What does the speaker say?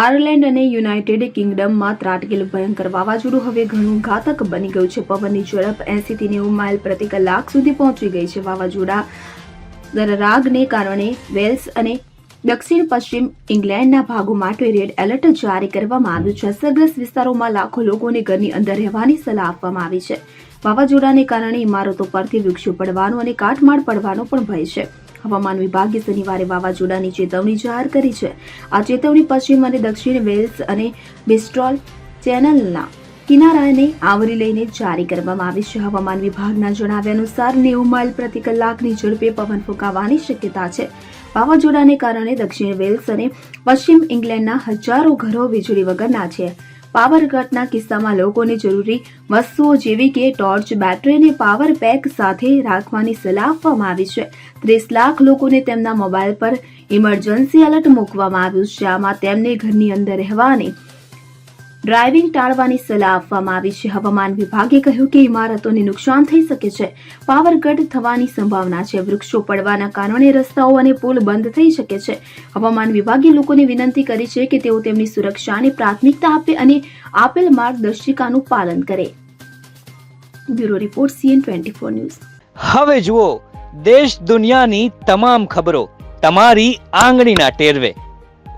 Ireland અને United કિંગડમમાં ત્રાટકેલ ભયંકર વાવાઝોડું હવે ઘણું ઘાતક બની ગયું છે. પવનની ઝડપ એંસીથી નેવું માઇલ પ્રતિ કલાક સુધી પહોંચી ગઈ છે. વાવાઝોડા દરરાગને કારણે વેલ્સ અને દક્ષિણ પશ્ચિમ ઇંગ્લેન્ડના ભાગો માટે રેડ એલર્ટ જારી કરવામાં આવ્યું છે. અસરગ્રસ્ત વિસ્તારોમાં લાખો લોકોને ઘરની અંદર રહેવાની સલાહ આપવામાં આવી છે. વાવાઝોડાને કારણે ઇમારતો પરથી વૃક્ષો પડવાનો અને કાટમાળ પડવાનો પણ ભય છે. હવામાન વિભાગે શનિવારે વાવાઝોડાની ચેતવણી જાહેર કરી છે. આ ચેતવણી પશ્ચિમ અને દક્ષિણ વેલ્સ અને બિસ્ટ્રોલ ચેનલના કિનારાને આવરી લઈને જારી કરવામાં આવી છે. હવામાન વિભાગના જણાવ્યા અનુસાર નેવું માઇલ પ્રતિ કલાકની ઝડપે પવન ફૂંકાવાની શક્યતા છે. વાવાઝોડાને કારણે દક્ષિણ વેલ્સ અને પશ્ચિમ ઇંગ્લેન્ડના હજારો ઘરો વીજળી વગરના છે. પાવર કટના કિસ્સામાં લોકોને જરૂરી વસ્તુઓ જેવી કે ટોર્ચ, બેટરી અને પાવર પેક સાથે રાખવાની સલાહ આપવામાં આવી છે. ત્રીસ લાખ લોકોને તેમના મોબાઈલ પર ઇમરજન્સી એલર્ટ મૂકવામાં આવ્યું છે. આમાં તેમને ઘરની અંદર રહેવાની ડ્રાઇવિંગ ટાળવાની સલાહ આપવામાં આવી છે. હવામાન વિભાગે કહ્યું કે ઇમારતોને નુકસાન થઈ શકે છે. પાવર થવાની સંભાવના છે. વૃક્ષો પડવાના કારણે રસ્તાઓ અને પુલ બંધ થઈ શકે છે. હવામાન વિભાગે લોકોને વિનંતી કરી છે કે તેઓ તેમની સુરક્ષાને પ્રાથમિકતા આપે અને આપેલ માર્ગદર્શિકાનું પાલન કરે. Bureau report, CN twenty four news. હવે જુઓ, દેશ દુનિયાની તમામ ખબરો તમારી આંગળીના ટેરવે.